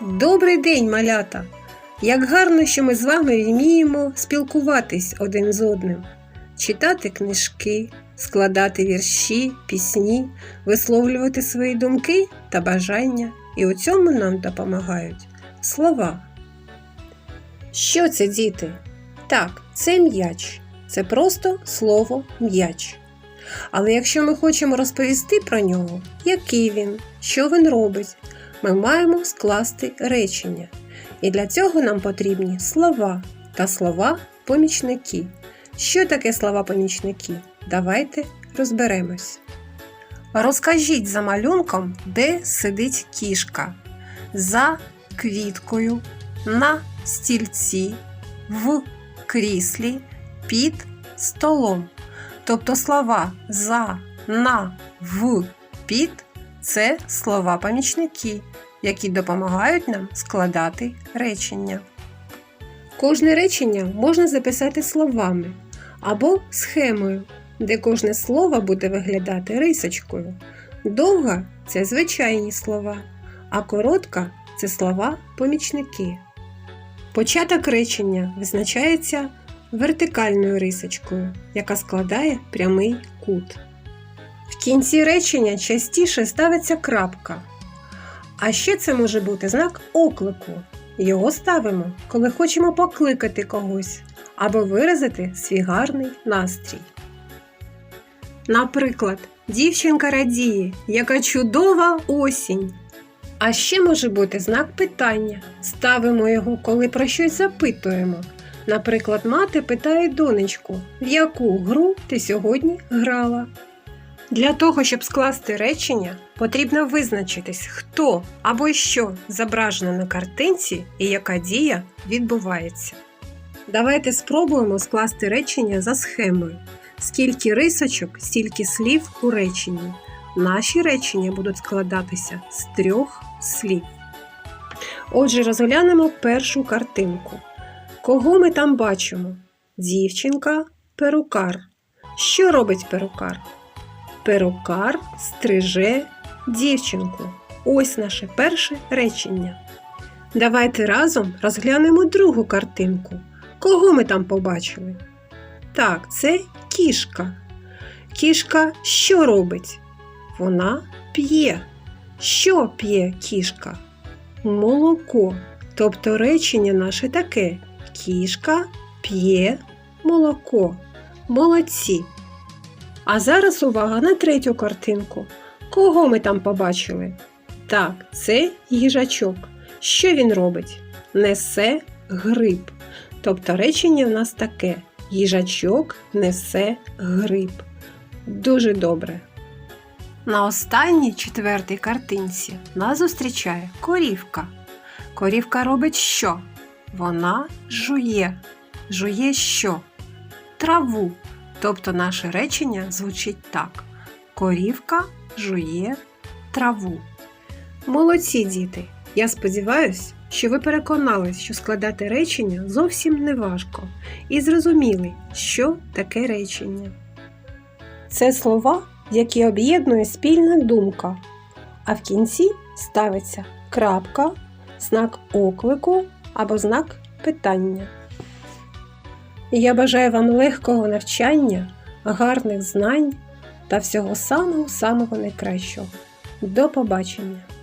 Добрий день, малята! Як гарно, що ми з вами вміємо спілкуватись один з одним, читати книжки, складати вірші, пісні, висловлювати свої думки та бажання, і у цьому нам допомагають слова. Що це, діти? Так, це м'яч. Це просто слово м'яч. Але якщо ми хочемо розповісти про нього, який він, що він робить, ми маємо скласти речення. І для цього нам потрібні слова та слова-помічники. Що таке слова-помічники? Давайте розберемось. Розкажіть за малюнком, де сидить кішка. За квіткою, на стільці, в кріслі, під столом. Тобто слова за, на, в, під це слова-помічники, які допомагають нам складати речення. Кожне речення можна записати словами або схемою, де кожне слово буде виглядати рисочкою. Довга це звичайні слова, а коротка це слова-помічники. Початок речення визначається вертикальною рисочкою, яка складає прямий кут. В кінці речення частіше ставиться крапка. А ще це може бути знак оклику. Його ставимо, коли хочемо покликати когось або виразити свій гарний настрій. Наприклад, дівчинка радіє, яка чудова осінь. А ще може бути знак питання. Ставимо його, коли про щось запитуємо. Наприклад, мати питає донечку, в яку гру ти сьогодні грала. Для того, щоб скласти речення, потрібно визначитись, хто або що зображено на картинці і яка дія відбувається. Давайте спробуємо скласти речення за схемою. Скільки рисочок, стільки слів у реченні. Наші речення будуть складатися з трьох слів. Отже, розглянемо першу картинку. Кого ми там бачимо? Дівчинка, перукар. Що робить перукар? Перукар стриже дівчинку. Ось наше перше речення. Давайте разом розглянемо другу картинку. Кого ми там побачили? Так, це кішка. Кішка що робить? Вона п'є. Що п'є кішка? Молоко. Тобто речення наше таке: кішка п'є молоко. Молодці. А зараз увага на третю картинку. Кого ми там побачили? Так, це їжачок. Що він робить? Несе гриб. Тобто речення в нас таке: їжачок несе гриб. Дуже добре. На останній четвертій картинці нас зустрічає корівка. Корівка робить що? Вона жує. Жує що? Траву. Тобто наше речення звучить так: корівка жує траву. Молодці діти! Я сподіваюся, що ви переконались, що складати речення зовсім не важко і зрозуміли, що таке речення. Це слова, які об'єднує спільна думка, а в кінці ставиться крапка, знак оклику або знак питання. Я бажаю вам легкого навчання, гарних знань та всього самого-самого найкращого. До побачення!